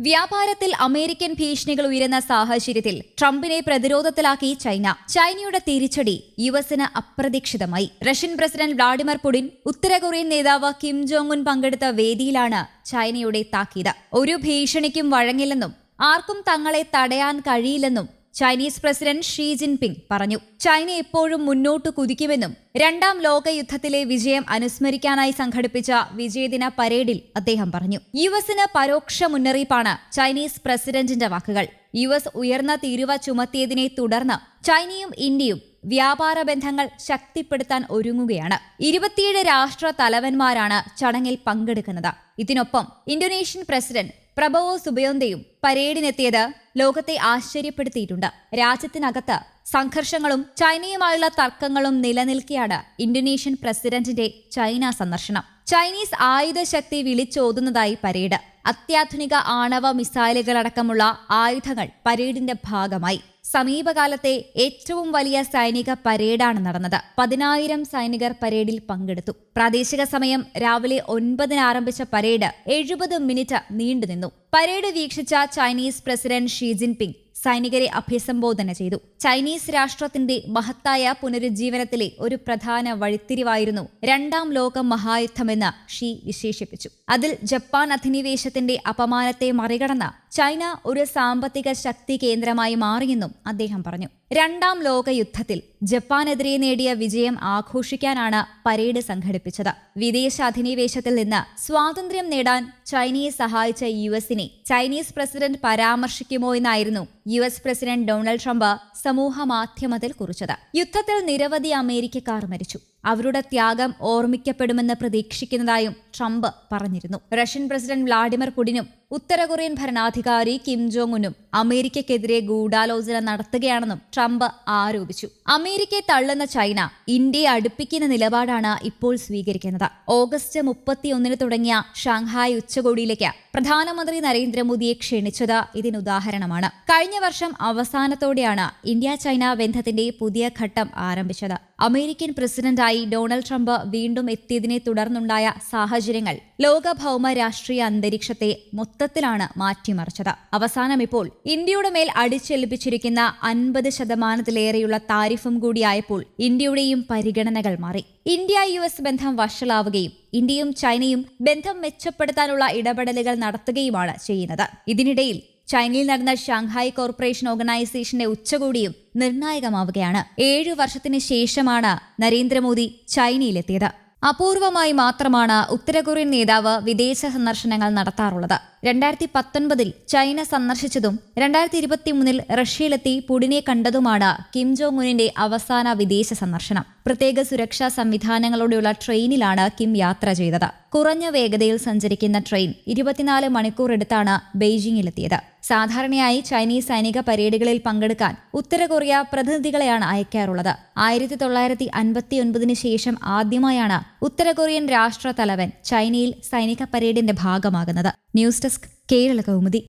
വ്യാപാരത്തിൽ അമേരിക്കൻ ഭീഷണികൾ ഉയരുന്ന സാഹചര്യത്തിൽ ട്രംപിനെ പ്രതിരോധത്തിലാക്കി ചൈന. ചൈനയുടെ തിരിച്ചടി യു എസിന് അപ്രതീക്ഷിതമായി. റഷ്യൻ പ്രസിഡന്റ് വ്ളാഡിമിർ പുടിൻ ഉത്തര കൊറിയൻ നേതാവ് കിം ജോങ് ഉൻ പങ്കെടുത്ത വേദിയിലാണ് ചൈനയുടെ താക്കീത്. ഒരു ഭീഷണിക്കും വഴങ്ങില്ലെന്നും ആർക്കും തങ്ങളെ തടയാൻ കഴിയില്ലെന്നും ചൈനീസ് പ്രസിഡന്റ് ഷീ ജിൻപിങ് പറഞ്ഞു ചൈന എപ്പോഴും മുന്നോട്ട് കുതിക്കുമെന്നും രണ്ടാം ലോകയുദ്ധത്തിലെ വിജയം അനുസ്മരിക്കാനായി സംഘടിപ്പിച്ച വിജയദിന പരേഡിൽ അദ്ദേഹം പറഞ്ഞു യു എസിന് പരോക്ഷ മുന്നറിയിപ്പാണ് ചൈനീസ് പ്രസിഡന്റിന്റെ വാക്കുകൾ. യു എസ് ഉയർന്ന തീരുവ ചുമത്തിയതിനെ തുടർന്ന് ചൈനയും ഇന്ത്യയും വ്യാപാര ബന്ധങ്ങൾ ശക്തിപ്പെടുത്താൻ ഒരുങ്ങുകയാണ്. ഇരുപത്തിയേഴ് രാഷ്ട്ര തലവന്മാരാണ് ചടങ്ങിൽ പങ്കെടുക്കുന്നത്. ഇതിനൊപ്പം ഇന്തോനേഷ്യൻ പ്രസിഡന്റ് പ്രഭവോ സുബയോന്തയും പരേഡിനെത്തിയത് ലോകത്തെ ആശ്ചര്യപ്പെടുത്തിയിട്ടുണ്ട്. രാജ്യത്തിനകത്ത് സംഘർഷങ്ങളും ചൈനയുമായുള്ള തർക്കങ്ങളും നിലനിൽക്കെയാണ് ഇന്തോനേഷ്യൻ പ്രസിഡന്റിന്റെ ചൈന സന്ദർശനം. ചൈനീസ് ആയുധശക്തി വിളിച്ചോതുന്നതായി പരേഡ്. അത്യാധുനിക ആണവ മിസൈലുകളടക്കമുള്ള ആയുധങ്ങൾ പരേഡിന്റെ ഭാഗമായി. സമീപകാലത്തെ ഏറ്റവും വലിയ സൈനിക പരേഡാണ് നടന്നത്. പതിനായിരം സൈനികർ പരേഡിൽ പങ്കെടുത്തു. പ്രാദേശിക സമയം രാവിലെ ഒൻപതിന് ആരംഭിച്ച പരേഡ് എഴുപത് മിനിറ്റ് നീണ്ടുനിന്നു. പരേഡ് വീക്ഷിച്ച ചൈനീസ് പ്രസിഡന്റ് ഷി ജിൻപിങ്. സൈനികരെ അഭിസംബോധന ചെയ്തു. ചൈനീസ് രാഷ്ട്രത്തിന്റെ മഹത്തായ പുനരുജ്ജീവനത്തിലെ ഒരു പ്രധാന വഴിത്തിരിവായിരുന്നു രണ്ടാം ലോക മഹായുദ്ധമെന്ന് ഷീ വിശേഷിപ്പിച്ചു. അതിൽ ജപ്പാൻ അധിനിവേശത്തിന്റെ അപമാനത്തെ മറികടന്ന് ചൈന ഒരു സാമ്പത്തിക ശക്തി കേന്ദ്രമായി മാറിയെന്നും അദ്ദേഹം പറഞ്ഞു. രണ്ടാം ലോക യുദ്ധത്തിൽ ജപ്പാനെതിരെ നേടിയ വിജയം ആഘോഷിക്കാനാണ് പരേഡ് സംഘടിപ്പിച്ചത്. വിദേശ അധിനിവേശത്തിൽ നിന്ന് സ്വാതന്ത്ര്യം നേടാൻ ചൈനയെ സഹായിച്ച യു എസിനെ ചൈനീസ് പ്രസിഡന്റ് പരാമർശിക്കുമോ എന്നായിരുന്നു U S president Donald Trump സമൂഹ മാധ്യമത്തിൽ കുറിച്ചത്. യുദ്ധത്തിൽ നിരവധി അമേരിക്കക്കാർ മരിച്ചു. അവരുടെ ത്യാഗം ഓർമ്മിക്കപ്പെടുമെന്ന് പ്രതീക്ഷിക്കുന്നതായും ട്രംപ് പറഞ്ഞിരുന്നു. റഷ്യൻ പ്രസിഡന്റ് വ്ളാഡിമിർ പുടിനും ഉത്തര കൊറിയൻ ഭരണാധികാരി കിം ജോങ് ഉനും അമേരിക്കയ്ക്കെതിരെ ഗൂഢാലോചന നടത്തുകയാണെന്നും ട്രംപ് ആരോപിച്ചു. അമേരിക്കയെ തള്ളുന്ന ചൈന ഇന്ത്യയെ അടുപ്പിക്കുന്ന നിലപാടാണ് ഇപ്പോൾ സ്വീകരിക്കുന്നത്. ഓഗസ്റ്റ് മുപ്പത്തിയൊന്നിന് തുടങ്ങിയ ഷാങ്ഹായ് ഉച്ചകോടിയിലേക്ക് പ്രധാനമന്ത്രി നരേന്ദ്രമോദിയെ ക്ഷണിച്ചത് ഇതിനുദാഹരണമാണ് കഴിഞ്ഞ വർഷം അവസാനത്തോടെയാണ് ഇന്ത്യ ചൈന ബന്ധത്തിന്റെ പുതിയ ഘട്ടം ആരംഭിച്ചത്. അമേരിക്കൻ പ്രസിഡന്റായി ഡൊണാൾഡ് ട്രംപ് വീണ്ടും എത്തിയതിനെ തുടർന്നുണ്ടായ സാഹചര്യങ്ങൾ ലോക ഭൗമ രാഷ്ട്രീയ അന്തരീക്ഷത്തെ മൊത്തത്തിലാണ് മാറ്റിമറിച്ചത്. അവസാനം ഇപ്പോൾ ഇന്ത്യയുടെ മേൽ അടിച്ചേൽപ്പിച്ചിരിക്കുന്ന അൻപത് ശതമാനത്തിലേറെയുള്ള താരിഫും കൂടിയായപ്പോൾ ഇന്ത്യയുടെയും പരിഗണനകൾ മാറി. ഇന്ത്യ യു എസ് ബന്ധം വഷളാവുകയും ഇന്ത്യയും ചൈനയും ബന്ധം മെച്ചപ്പെടുത്താനുള്ള ഇടപെടലുകൾ നടത്തുകയുമാണ് ചെയ്യുന്നത്. ഇതിനിടയിൽ ചൈനയിൽ നടന്ന ഷാങ്ഹായ് കോർപ്പറേഷൻ ഓർഗനൈസേഷന്റെ ഉച്ചകോടിയും നിർണായകമാവുകയാണ്. ഏഴു വർഷത്തിന് ശേഷമാണ് നരേന്ദ്രമോദി ചൈനയിലെത്തിയത്. അപൂർവമായി മാത്രമാണ് ഉത്തരകൊറിയൻ നേതാവ് വിദേശ സന്ദർശനങ്ങൾ നടത്താറുള്ളത്. രണ്ടായിരത്തി പത്തൊൻപതിൽ ചൈന സന്ദർശിച്ചതും രണ്ടായിരത്തി ഇരുപത്തിമൂന്നിൽ റഷ്യയിലെത്തി പുടിനെ കണ്ടതുമാണ് കിം ജോങ് ഉന്നിന്റെ അവസാന വിദേശ സന്ദർശനം. പ്രത്യേക സുരക്ഷാ സംവിധാനങ്ങളോടെയുള്ള ട്രെയിനിലാണ് കിം യാത്ര ചെയ്തത്. കുറഞ്ഞ വേഗതയിൽ സഞ്ചരിക്കുന്ന ട്രെയിൻ ഇരുപത്തിനാല് മണിക്കൂർ എടുത്താണ് ബെയ്ജിംഗിലെത്തിയത് സാധാരണയായി ചൈനീസ് സൈനിക പരേഡുകളിൽ പങ്കെടുക്കാൻ ഉത്തര കൊറിയ പ്രതിനിധികളെയാണ് അയക്കാറുള്ളത്. ആയിരത്തി തൊള്ളായിരത്തി അൻപത്തി ഒൻപതിന് ശേഷം ആദ്യമായാണ് ഉത്തര കൊറിയൻ രാഷ്ട്ര തലവൻ ചൈനയിൽ സൈനിക പരേഡിന്റെ ഭാഗമാകുന്നത്. News desk Kerala Kaumudi